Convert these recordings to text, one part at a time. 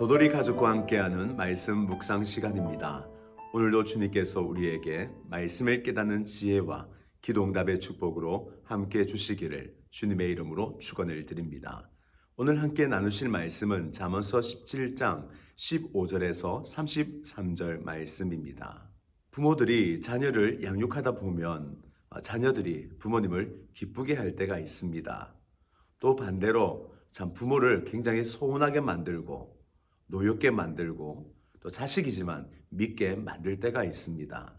도돌이 가족과 함께하는 말씀 묵상 시간입니다. 오늘도 주님께서 우리에게 말씀을 깨닫는 지혜와 기도응답의 축복으로 함께 주시기를 주님의 이름으로 축원을 드립니다. 오늘 함께 나누실 말씀은 잠언서 17장 15절에서 33절 말씀입니다. 부모들이 자녀를 양육하다 보면 자녀들이 부모님을 기쁘게 할 때가 있습니다. 또 반대로 참 부모를 굉장히 소원하게 만들고 노엽게 만들고 또 자식이지만 믿게 만들 때가 있습니다.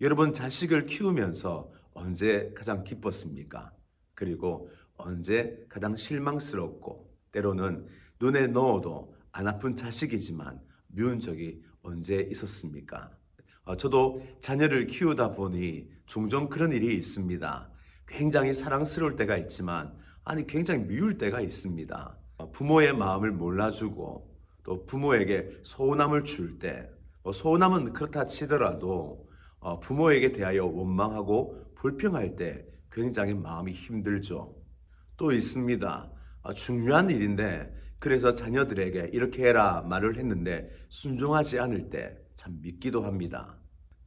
여러분 자식을 키우면서 언제 가장 기뻤습니까? 그리고 언제 가장 실망스럽고 때로는 눈에 넣어도 안 아픈 자식이지만 미운 적이 언제 있었습니까? 어, 저도 자녀를 키우다 보니 종종 그런 일이 있습니다. 굉장히 사랑스러울 때가 있지만 아니 굉장히 미울 때가 있습니다. 어, 부모의 마음을 몰라주고 또 부모에게 소원함을 줄 때, 뭐 소원함은 그렇다 치더라도 어, 부모에게 대하여 원망하고 불평할 때 굉장히 마음이 힘들죠. 또 있습니다. 어, 중요한 일인데 그래서 자녀들에게 이렇게 해라 말을 했는데 순종하지 않을 때 참 믿기도 합니다.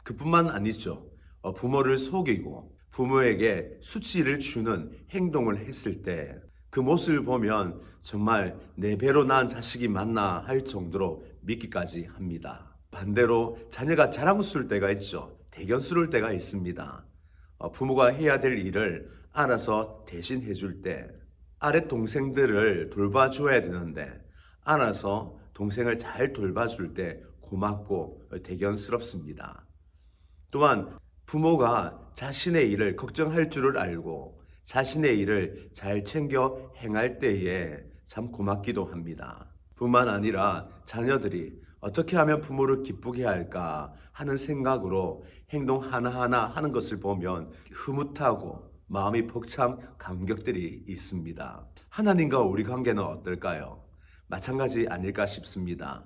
그뿐만 아니죠. 어, 부모를 속이고 부모에게 수치를 주는 행동을 했을 때 그 모습을 보면 정말 내 배로 낳은 자식이 맞나 할 정도로 믿기까지 합니다. 반대로 자녀가 자랑스러울 때가 있죠. 대견스러울 때가 있습니다. 어, 부모가 해야 될 일을 알아서 대신 해줄 때 아래 동생들을 돌봐줘야 되는데 알아서 동생을 잘 돌봐줄 때 고맙고 대견스럽습니다. 또한 부모가 자신의 일을 걱정할 줄을 알고 자신의 일을 잘 챙겨 행할 때에 참 고맙기도 합니다. 뿐만 아니라 자녀들이 어떻게 하면 부모를 기쁘게 할까 하는 생각으로 행동 하나하나 하는 것을 보면 흐뭇하고 마음이 벅찬 감격들이 있습니다. 하나님과 우리 관계는 어떨까요? 마찬가지 아닐까 싶습니다.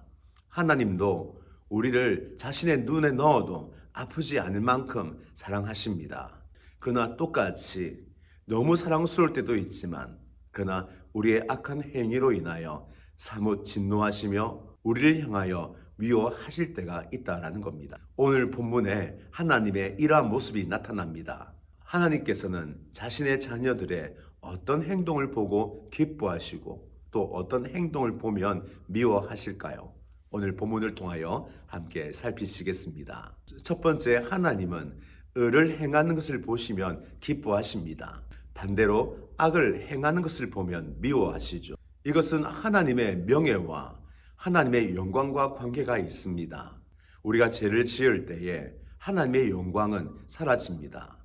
하나님도 우리를 자신의 눈에 넣어도 아프지 않을 만큼 사랑하십니다. 그러나 똑같이 너무 사랑스러울 때도 있지만 그러나 우리의 악한 행위로 인하여 사뭇 진노하시며 우리를 향하여 미워하실 때가 있다라는 겁니다. 오늘 본문에 하나님의 이러한 모습이 나타납니다. 하나님께서는 자신의 자녀들의 어떤 행동을 보고 기뻐하시고 또 어떤 행동을 보면 미워하실까요? 오늘 본문을 통하여 함께 살피시겠습니다. 첫 번째 하나님은 을을 행하는 것을 보시면 기뻐하십니다. 반대로 악을 행하는 것을 보면 미워하시죠. 이것은 하나님의 명예와 하나님의 영광과 관계가 있습니다. 우리가 죄를 지을 때에 하나님의 영광은 사라집니다.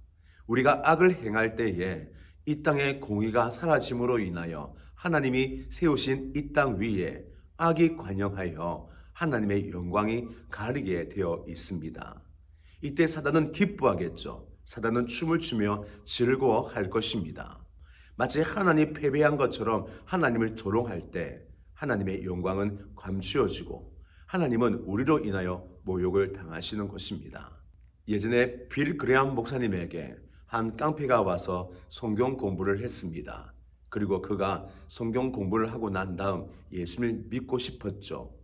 우리가 악을 행할 때에 이 땅의 공의가 사라짐으로 인하여 하나님이 세우신 이 땅 위에 악이 관영하여 하나님의 영광이 가리게 되어 있습니다. 이때 사단은 기뻐하겠죠. 사단은 춤을 추며 즐거워할 것입니다. 마치 하나님 패배한 것처럼 하나님을 조롱할 때 하나님의 영광은 감추어지고 하나님은 우리로 인하여 모욕을 당하시는 것입니다. 예전에 빌 그레암 목사님에게 한 깡패가 와서 성경 공부를 했습니다. 그리고 그가 성경 공부를 하고 난 다음 예수를 믿고 싶었죠.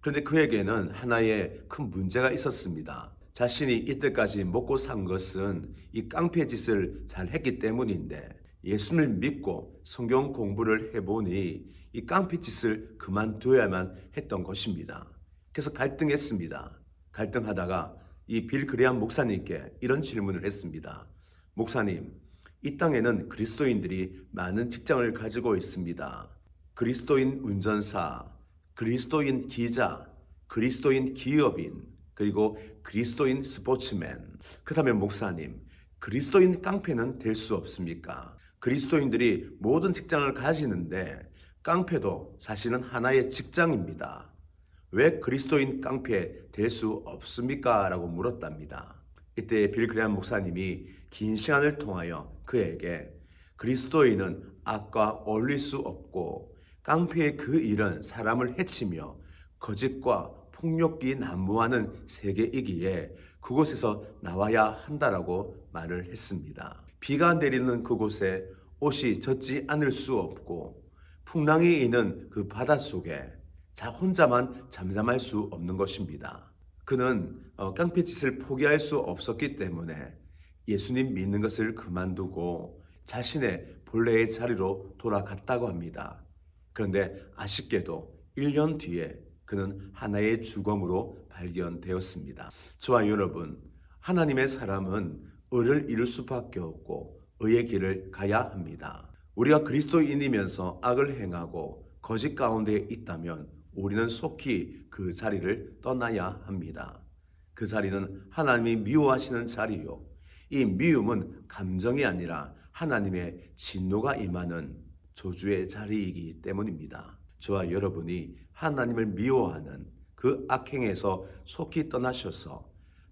그런데 그에게는 하나의 큰 문제가 있었습니다. 자신이 이때까지 먹고 산 것은 이 깡패 짓을 잘 했기 때문인데 예수를 믿고 성경 공부를 해보니 이 깡패 짓을 그만둬야만 했던 것입니다. 그래서 갈등했습니다. 갈등하다가 이 빌 그레암 목사님께 이런 질문을 했습니다. 목사님, 이 땅에는 그리스도인들이 많은 직장을 가지고 있습니다. 그리스도인 운전사, 그리스도인 기자, 그리스도인 기업인, 그리고 그리스도인 스포츠맨. 그렇다면 목사님, 그리스도인 깡패는 될 수 없습니까? 그리스도인들이 모든 직장을 가지는데 깡패도 사실은 하나의 직장입니다. 왜 그리스도인 깡패 될 수 없습니까? 라고 물었답니다. 이때 빌 그레한 목사님이 긴 시간을 통하여 그에게 그리스도인은 악과 어울릴 수 없고 깡패의 그 일은 사람을 해치며 거짓과 폭력이 난무하는 세계이기에 그곳에서 나와야 한다라고 말을 했습니다. 비가 내리는 그곳에 옷이 젖지 않을 수 없고 풍랑이 있는 그 바다 속에 자 혼자만 잠잠할 수 없는 것입니다. 그는 어, 깡패짓을 포기할 수 없었기 때문에 예수님 믿는 것을 그만두고 자신의 본래의 자리로 돌아갔다고 합니다. 그런데 아쉽게도 1년 뒤에 그는 하나의 주검으로 발견되었습니다. 저와 여러분, 하나님의 사람은 의를 이룰 수밖에 없고 의의 길을 가야 합니다. 우리가 그리스도인이면서 악을 행하고 거짓 가운데 있다면 우리는 속히 그 자리를 떠나야 합니다. 그 자리는 하나님이 미워하시는 자리요. 이 미움은 감정이 아니라 하나님의 진노가 임하는 저주의 자리이기 때문입니다. 저와 여러분이 하나님을 미워하는 그 악행에서 속히 떠나셔서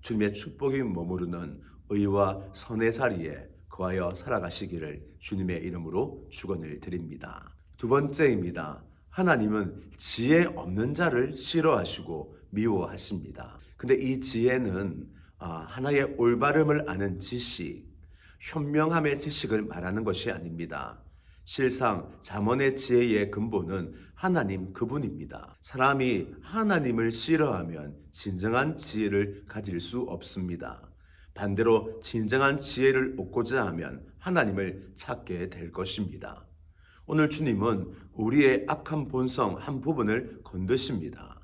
주님의 축복이 머무르는 의와 선의 자리에 거하여 살아가시기를 주님의 이름으로 축원을 드립니다. 두 번째입니다. 하나님은 지혜 없는 자를 싫어하시고 미워하십니다. 근데 이 지혜는 아, 하나의 올바름을 아는 지식, 현명함의 지식을 말하는 것이 아닙니다. 실상 잠언의 지혜의 근본은 하나님 그분입니다. 사람이 하나님을 싫어하면 진정한 지혜를 가질 수 없습니다. 반대로 진정한 지혜를 얻고자 하면 하나님을 찾게 될 것입니다. 오늘 주님은 우리의 악한 본성 한 부분을 건드십니다.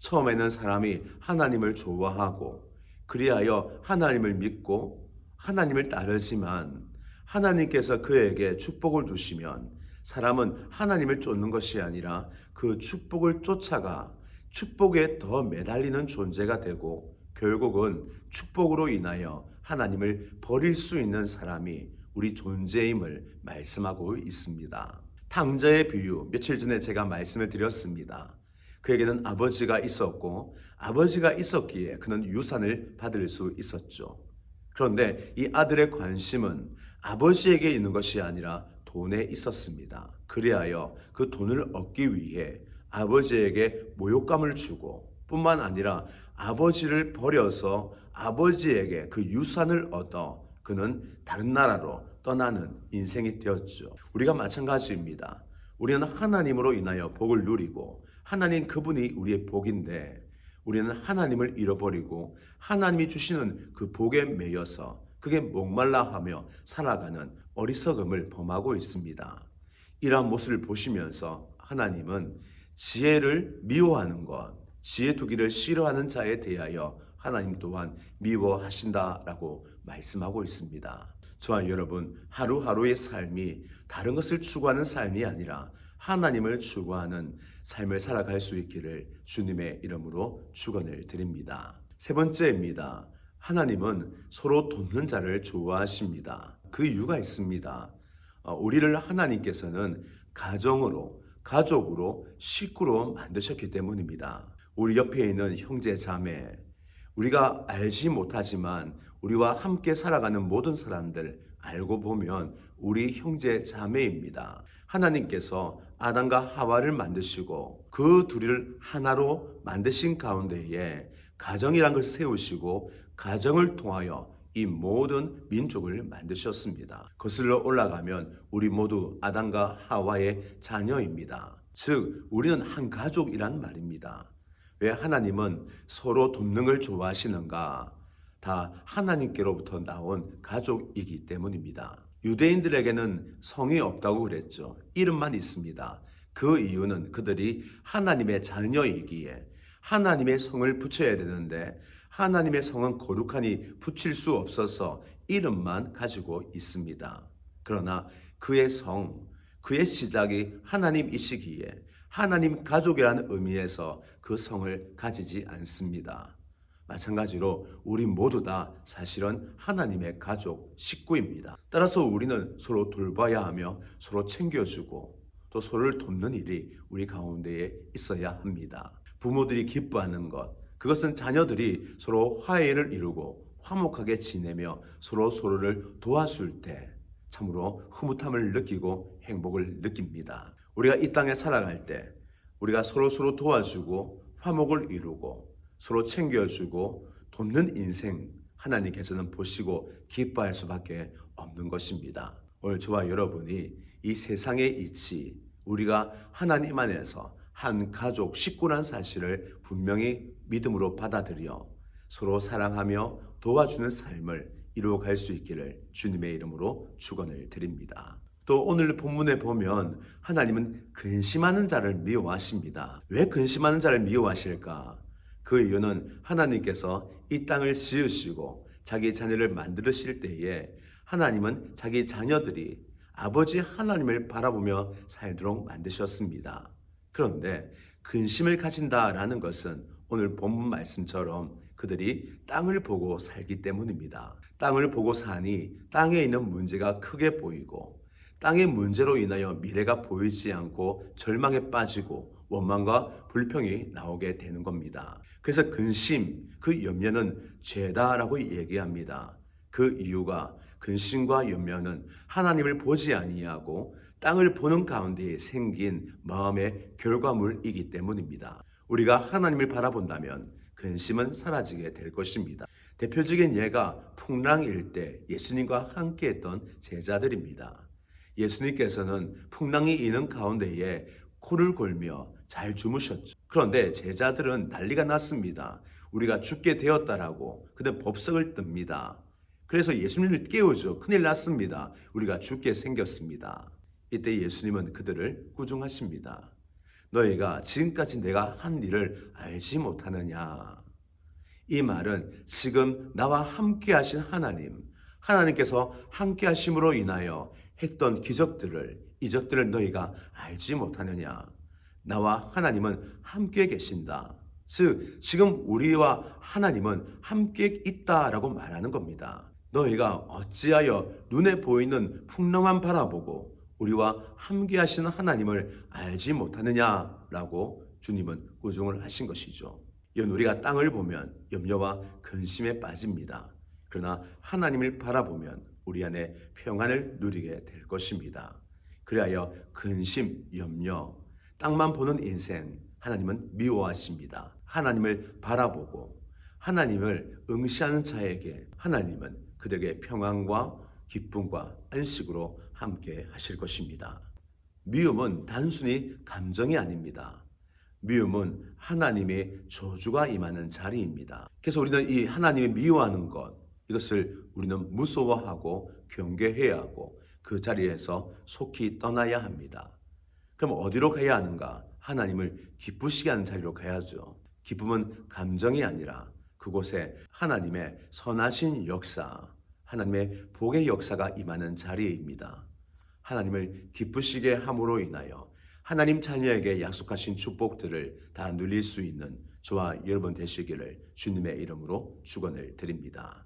처음에는 사람이 하나님을 좋아하고 그리하여 하나님을 믿고 하나님을 따르지만 하나님께서 그에게 축복을 주시면 사람은 하나님을 쫓는 것이 아니라 그 축복을 쫓아가 축복에 더 매달리는 존재가 되고 결국은 축복으로 인하여 하나님을 버릴 수 있는 사람이 우리 존재임을 말씀하고 있습니다. 탕자의 비유 며칠 전에 제가 말씀을 드렸습니다. 그에게는 아버지가 있었고 아버지가 있었기에 그는 유산을 받을 수 있었죠. 그런데 이 아들의 관심은 아버지에게 있는 것이 아니라 돈에 있었습니다. 그리하여 그 돈을 얻기 위해 아버지에게 모욕감을 주고 뿐만 아니라 아버지를 버려서 아버지에게 그 유산을 얻어 그는 다른 나라로 떠나는 인생이 되었죠. 우리가 마찬가지입니다. 우리는 하나님으로 인하여 복을 누리고 하나님 그분이 우리의 복인데 우리는 하나님을 잃어버리고 하나님이 주시는 그 복에 매여서 그게 목말라 하며 살아가는 어리석음을 범하고 있습니다. 이러한 모습을 보시면서 하나님은 지혜를 미워하는 것, 지혜 두기를 싫어하는 자에 대하여 하나님 또한 미워하신다라고 말씀하고 있습니다. 저와 여러분, 하루하루의 삶이 다른 것을 추구하는 삶이 아니라 하나님을 추구하는 삶을 살아갈 수 있기를 주님의 이름으로 축원을 드립니다. 세 번째입니다. 하나님은 서로 돕는 자를 좋아하십니다. 그 이유가 있습니다. 어, 우리를 하나님께서는 가정으로, 가족으로, 식구로 만드셨기 때문입니다. 우리 옆에 있는 형제 자매, 우리가 알지 못하지만 우리와 함께 살아가는 모든 사람들 알고 보면 우리 형제 자매입니다. 하나님께서 아담과 하와를 만드시고 그 둘을 하나로 만드신 가운데에 가정이란 것을 세우시고 가정을 통하여 이 모든 민족을 만드셨습니다. 거슬러 올라가면 우리 모두 아담과 하와의 자녀입니다. 즉 우리는 한 가족이란 말입니다. 왜 하나님은 서로 돕는 걸 좋아하시는가? 다 하나님께로부터 나온 가족이기 때문입니다. 유대인들에게는 성이 없다고 그랬죠. 이름만 있습니다. 그 이유는 그들이 하나님의 자녀이기에 하나님의 성을 붙여야 되는데 하나님의 성은 거룩하니 붙일 수 없어서 이름만 가지고 있습니다. 그러나 그의 성, 그의 시작이 하나님이시기에 하나님 가족이라는 의미에서 그 성을 가지지 않습니다. 마찬가지로 우리 모두 다 사실은 하나님의 가족, 식구입니다. 따라서 우리는 서로 돌봐야 하며 서로 챙겨주고 또 서로를 돕는 일이 우리 가운데에 있어야 합니다. 부모들이 기뻐하는 것, 그것은 자녀들이 서로 화해를 이루고 화목하게 지내며 서로 서로를 도와줄 때 참으로 흐뭇함을 느끼고 행복을 느낍니다. 우리가 이 땅에 살아갈 때 우리가 서로 서로 도와주고 화목을 이루고 서로 챙겨주고 돕는 인생 하나님께서는 보시고 기뻐할 수밖에 없는 것입니다. 오늘 저와 여러분이 이 세상의 이치 우리가 하나님 안에서 한 가족 식구란 사실을 분명히 믿음으로 받아들여 서로 사랑하며 도와주는 삶을 이루어갈 수 있기를 주님의 이름으로 축원을 드립니다. 또 오늘 본문에 보면 하나님은 근심하는 자를 미워하십니다. 왜 근심하는 자를 미워하실까? 그 이유는 하나님께서 이 땅을 지으시고 자기 자녀를 만드실 때에 하나님은 자기 자녀들이 아버지 하나님을 바라보며 살도록 만드셨습니다. 그런데 근심을 가진다라는 것은 오늘 본문 말씀처럼 그들이 땅을 보고 살기 때문입니다. 땅을 보고 사니 땅에 있는 문제가 크게 보이고 땅의 문제로 인하여 미래가 보이지 않고 절망에 빠지고 원망과 불평이 나오게 되는 겁니다. 그래서 근심, 그 염려는 죄다라고 얘기합니다. 그 이유가 근심과 염려는 하나님을 보지 아니하고 땅을 보는 가운데 생긴 마음의 결과물이기 때문입니다. 우리가 하나님을 바라본다면 근심은 사라지게 될 것입니다. 대표적인 예가 풍랑일 때 예수님과 함께 했던 제자들입니다. 예수님께서는 풍랑이 이는 가운데에 코를 골며 잘 주무셨죠. 그런데 제자들은 난리가 났습니다. 우리가 죽게 되었다라고 그때 법석을 뜹니다. 그래서 예수님을 깨우죠. 큰일 났습니다. 우리가 죽게 생겼습니다. 이때 예수님은 그들을 꾸중하십니다. 너희가 지금까지 내가 한 일을 알지 못하느냐? 이 말은 지금 나와 함께 하신 하나님, 하나님께서 함께 하심으로 인하여 했던 기적들을, 이적들을 너희가 알지 못하느냐? 나와 하나님은 함께 계신다. 즉, 지금 우리와 하나님은 함께 있다라고 말하는 겁니다. 너희가 어찌하여 눈에 보이는 풍랑만 바라보고 우리와 함께 하시는 하나님을 알지 못하느냐라고 주님은 꾸중을 하신 것이죠. 이건 우리가 땅을 보면 염려와 근심에 빠집니다. 그러나 하나님을 바라보면 우리 안에 평안을 누리게 될 것입니다. 그리하여 근심, 염려, 땅만 보는 인생 하나님은 미워하십니다. 하나님을 바라보고 하나님을 응시하는 자에게 하나님은 그들에게 평안과 기쁨과 안식으로 함께 하실 것입니다. 미움은 단순히 감정이 아닙니다. 미움은 하나님의 저주가 임하는 자리입니다. 그래서 우리는 이 하나님이 미워하는 것, 이것을 우리는 무서워하고 경계해야 하고 그 자리에서 속히 떠나야 합니다. 그럼 어디로 가야 하는가? 하나님을 기쁘시게 하는 자리로 가야죠. 기쁨은 감정이 아니라 그곳에 하나님의 선하신 역사, 하나님의 복의 역사가 임하는 자리입니다. 하나님을 기쁘시게 함으로 인하여 하나님 자녀에게 약속하신 축복들을 다 누릴 수 있는 저와 여러분 되시기를 주님의 이름으로 축원을 드립니다.